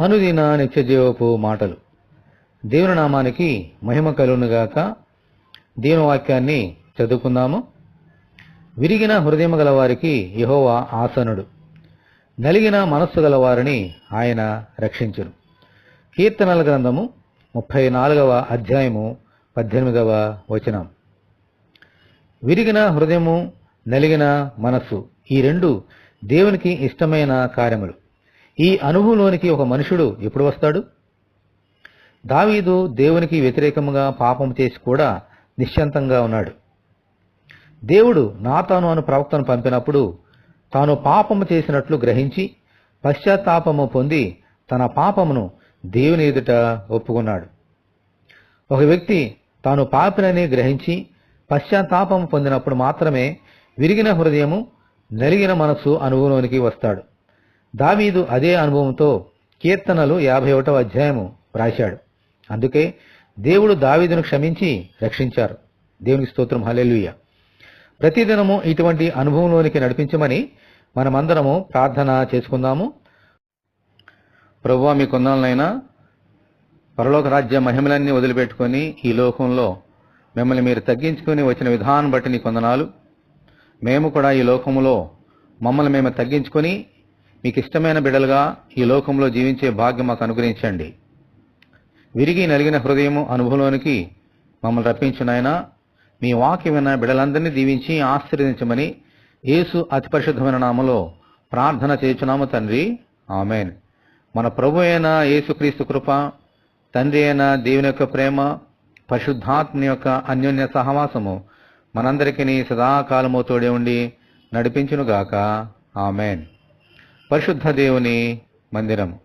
అనుదిన నిత్యజీవపు మాటలు. దేవుని నామానికి మహిమ కలుగునుగాక. దేవుని వాక్యాన్ని చదువుకుందాము. విరిగిన హృదయం గలవారికి యహోవా ఆసనుడు. నలిగిన మనస్సు గలవారిని ఆయన రక్షించును. కీర్తనల గ్రంథము ముప్పై నాలుగవ అధ్యాయము పద్దెనిమిదవ వచనం. విరిగిన హృదయము నలిగిన మనస్సు ఈ రెండు దేవునికి ఇష్టమైన కార్యములు. ఈ అనుభవంలోనికి ఒక మనుషుడు ఎప్పుడు వస్తాడు? దావీదు దేవునికి వ్యతిరేకముగా పాపం చేసి కూడా నిశ్చంతంగా ఉన్నాడు. దేవుడు నాతాను అను ప్రవక్తను పంపినప్పుడు తాను పాపము చేసినట్లు గ్రహించి పశ్చాత్తాపము పొంది తన పాపమును దేవుని ఎదుట ఒప్పుకున్నాడు. ఒక వ్యక్తి తాను పాపినని గ్రహించి పశ్చాత్తాపము పొందినప్పుడు మాత్రమే విరిగిన హృదయము నలిగిన మనస్సు అనుభవంలోనికి వస్తాడు. దావీదు అదే అనుభవంతో కీర్తనలు యాభై ఒకటవ అధ్యాయము రాశాడు అందుకే దేవుడు దావీదును క్షమించి రక్షించారు. దేవునికి స్తోత్రం. హలెలుయ్య ప్రతిదినము ఇటువంటి అనుభవంలోనికి నడిపించమని మనమందరము ప్రార్థన చేసుకుందాము. ప్రభువా మీ కొందాలనైనా పరలోక రాజ్య మహిమలన్నీ వదిలిపెట్టుకొని ఈ లోకంలో మిమ్మల్ని మీరు తగ్గించుకొని వచ్చిన విధానం బట్టి నీ కొందనాలు. మేము కూడా ఈ లోకములో మమ్మల్ని మేము తగ్గించుకొని మీకు ఇష్టమైన బిడలుగా ఈ లోకంలో జీవించే భాగ్యం మాకు అనుగ్రహించండి. విరిగి నలిగిన హృదయం అనుభవంలోనికి మమ్మల్ని రప్పించినయన మీ వాక్యం విన్న బిడలందరినీ దీవించి ఆశీర్వదించమని యేసు అతి పరిశుద్ధమైన నామలో ప్రార్థన చేయుచున్నాము తండ్రి. ఆమెన్. మన ప్రభు అయిన యేసుక్రీస్తు కృప తండ్రి అయిన దేవుని యొక్క ప్రేమ పరిశుద్ధాత్మని యొక్క అన్యోన్య సహవాసము మనందరికీ సదాకాలము తోడే ఉండి నడిపించునుగాక. ఆమెన్. పరిశుద్ధ దేవుని మందిరం.